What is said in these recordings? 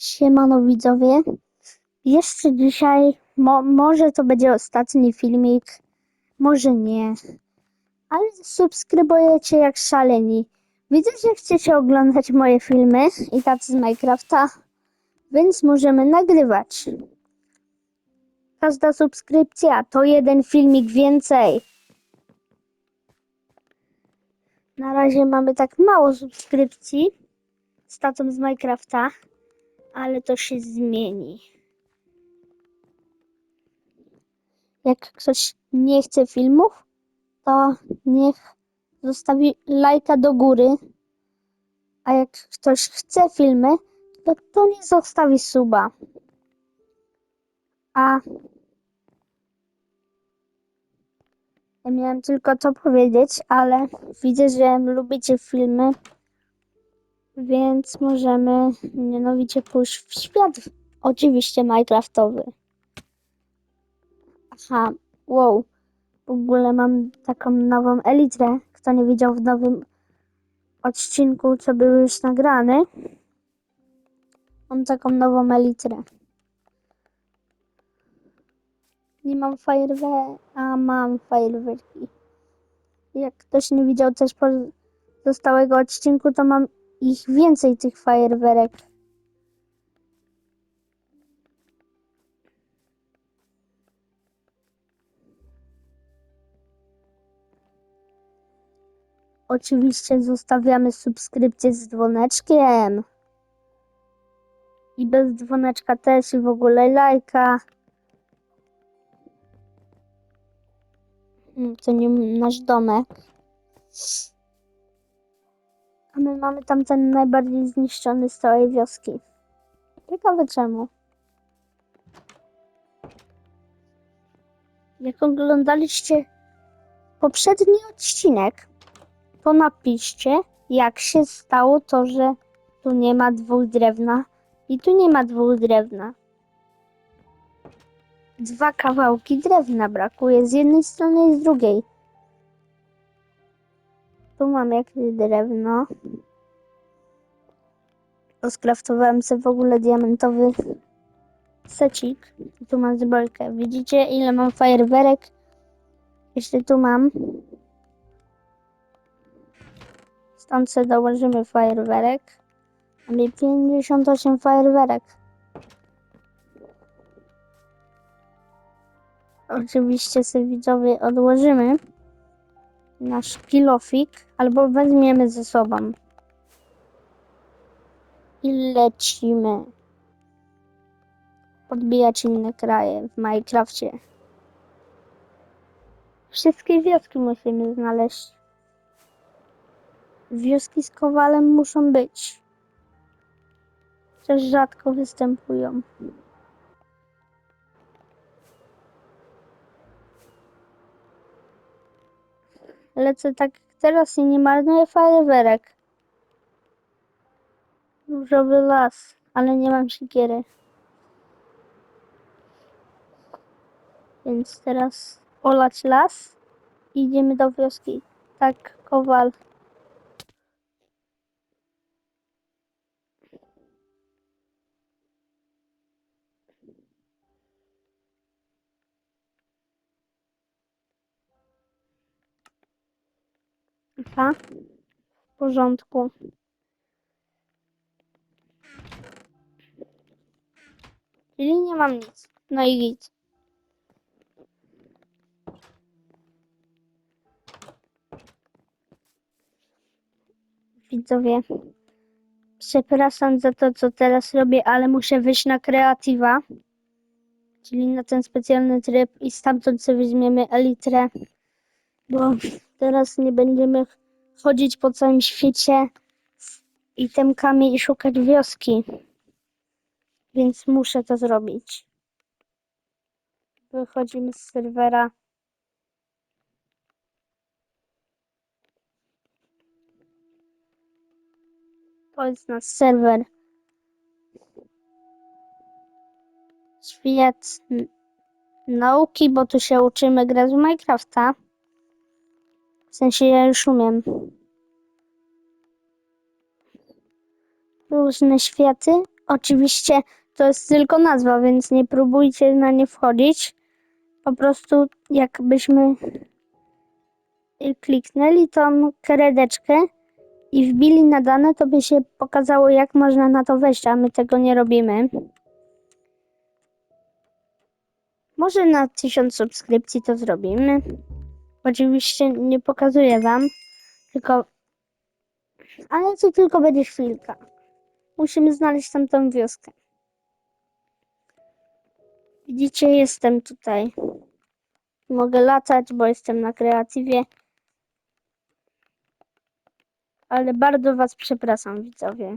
Siemano widzowie. Jeszcze dzisiaj, mo, może to będzie ostatni filmik, może nie, ale subskrybujecie jak szaleni. Widzę, że chcecie oglądać moje filmy i tacy z Minecrafta, więc możemy nagrywać. Każda subskrypcja to jeden filmik więcej. Na razie mamy tak mało subskrypcji z z Minecrafta ale to się zmieni. Jak ktoś nie chce filmów, to niech zostawi lajka do góry, a jak ktoś chce filmy, to, to niech zostawi suba. A ja miałem tylko to powiedzieć, ale widzę, że lubicie filmy, więc możemy mianowicie pójść w świat, oczywiście Minecraftowy. Aha, wow. W ogóle mam taką nową elitrę. Kto nie widział w nowym odcinku, co był już nagrany. Mam taką nową elitrę. Nie mam fajerwerki, a mam fajerwerki. Jak ktoś nie widział też pozostałego odcinku, to mam ich więcej tych fajerwerek. Oczywiście zostawiamy subskrypcję z dzwoneczkiem. I bez dzwoneczka też i w ogóle lajka. Hmm, To nie nasz domek. My mamy tam ten najbardziej zniszczony z całej wioski. Ciekawe czemu. Jak oglądaliście poprzedni odcinek, to napiszcie, jak się stało to, że tu nie ma dwóch drewna i tu nie ma dwóch drewna. Dwa kawałki drewna brakuje z jednej strony i z drugiej. Tu mam jakieś drewno. Rozkraftowałem sobie w ogóle diamentowy secik. Tu mam zbrojkę. Widzicie ile mam fajerwerek? Jeszcze tu mam. Stąd sobie dołożymy fajerwerek. Mamy 58 fajerwerek. Oczywiście sobie widzowie odłożymy nasz kilofik albo weźmiemy ze sobą. I lecimy. Podbijać inne kraje w Minecrafcie. Wszystkie wioski musimy znaleźć. Wioski z kowalem muszą być. Chociaż rzadko występują. Lecę tak teraz i nie marnuję fajerwerek. Różowy las, ale nie mam siekiery. Więc teraz olać las i idziemy do wioski. Tak, kowal. Aha. W porządku. Czyli nie mam nic. No i nic. Widzowie, przepraszam za to, co teraz robię, ale muszę wyjść na kreatywa, czyli na ten specjalny tryb i stamtąd sobie weźmiemy elitrę, bo teraz nie będziemy chodzić po całym świecie z itemkami i szukać wioski. Więc muszę to zrobić. Wychodzimy z serwera. To jest nasz serwer. Świat nauki, bo tu się uczymy grać w Minecrafta. W sensie ja już umiem. Różne światy Oczywiście to jest tylko nazwa, więc nie próbujcie na nie wchodzić. Po prostu jakbyśmy kliknęli tą kredeczkę i wbili na dane, to by się pokazało, jak można na to wejść, a my tego nie robimy. Może na 1000 subskrypcji to zrobimy. Oczywiście nie pokazuję wam, tylko. Ale to tylko będzie chwilka. Musimy znaleźć tamtą wioskę. Widzicie, jestem tutaj. Mogę latać, bo jestem na kreatywie. Ale bardzo was przepraszam, widzowie.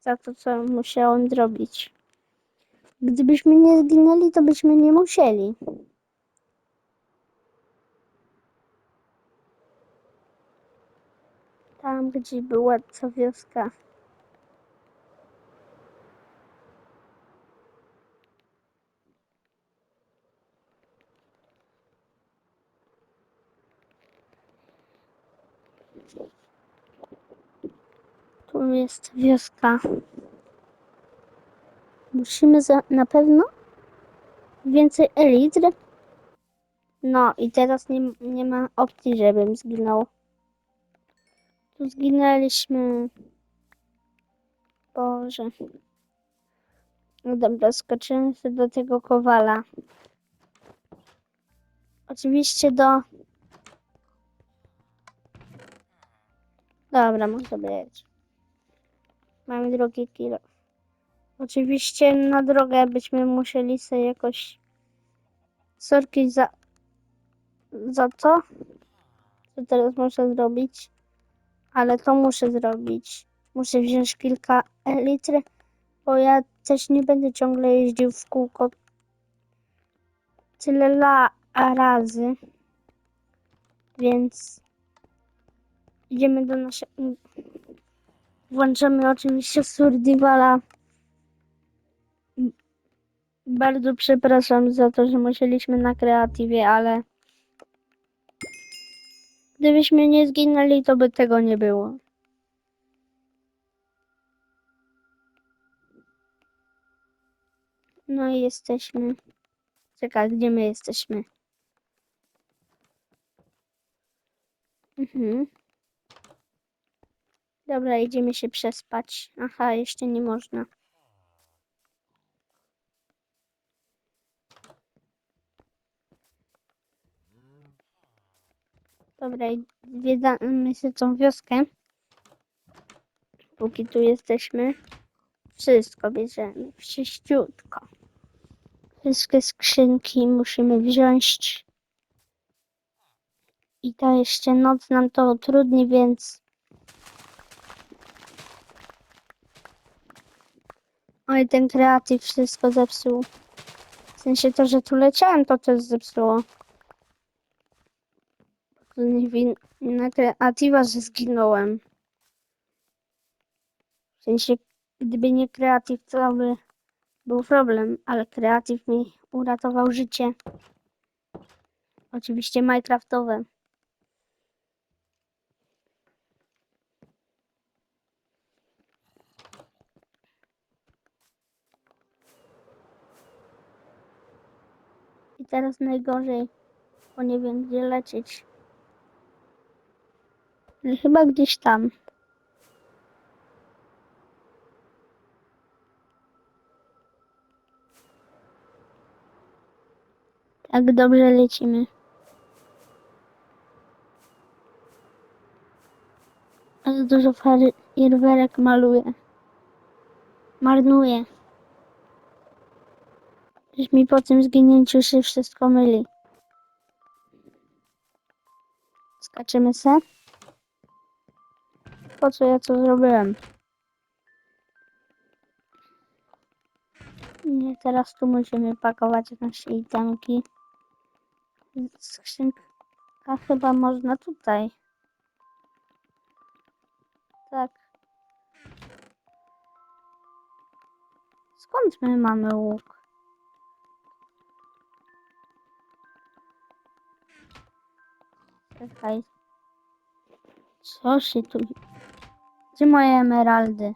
Za to, co musiałem zrobić. Gdybyśmy nie zginęli, to byśmy nie musieli. Tam, gdzie była wioska. Tu jest wioska. Musimy za, na pewno więcej elitr. No i teraz nie, nie ma opcji, żebym zginął. Tu zginęliśmy. Boże. No dobra, skoczyłem sobie do tego kowala. Oczywiście do... Dobra, może być. Mamy drugi kilo. Oczywiście na drogę byśmy musieli sobie jakoś sorki za, za to, co teraz muszę zrobić, ale to muszę zrobić. Muszę wziąć kilka elitr, bo ja też nie będę ciągle jeździł w kółko tyle la razy, więc idziemy do naszego... Włączamy oczywiście survivala. Bardzo przepraszam za to, że musieliśmy na kreatywie, ale gdybyśmy nie zginęli, to by tego nie było. No i jesteśmy. Czekaj, gdzie my jesteśmy? Mhm. Dobra, idziemy się przespać. Aha, jeszcze nie można. Dobra, zwiedzamy się tą wioskę. Póki tu jesteśmy. Wszystko bierzemy. Wszyściutko. Wszystkie skrzynki musimy wziąć. I to jeszcze noc nam to utrudni, więc... Oj, ten kreatyw wszystko zepsuł. W sensie to, że tu leciałem, to też zepsuło. Wina kreatywa, że zginąłem. W sensie, gdyby nie kreatyw, to by był problem, ale kreatyw mi uratował życie. Oczywiście Minecraftowe. I teraz najgorzej, bo nie wiem gdzie lecieć. Chyba gdzieś tam. Tak dobrze lecimy. Ale dużo fajerwerek maluje. Marnuje. Już mi po tym zginięciu się wszystko myli. Skaczymy se. Po co ja to zrobiłem? Nie, teraz tu musimy pakować nasze itemki. Skrzynka chyba można tutaj. Tak. Skąd my mamy łuk? Czekaj. Co się tu... Gdzie moje emeraldy?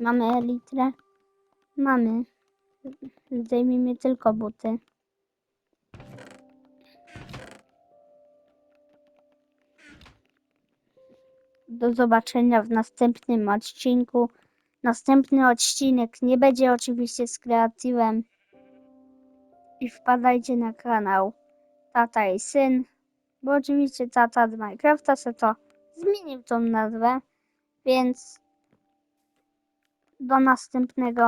Mamy elitrę? Mamy. Zdejmijmy tylko buty. Do zobaczenia w następnym odcinku. Następny odcinek nie będzie oczywiście z kreatywem. I wpadajcie na kanał Tata i Syn. Bo oczywiście tata z Minecrafta se to zmienił tą nazwę. Więc do następnego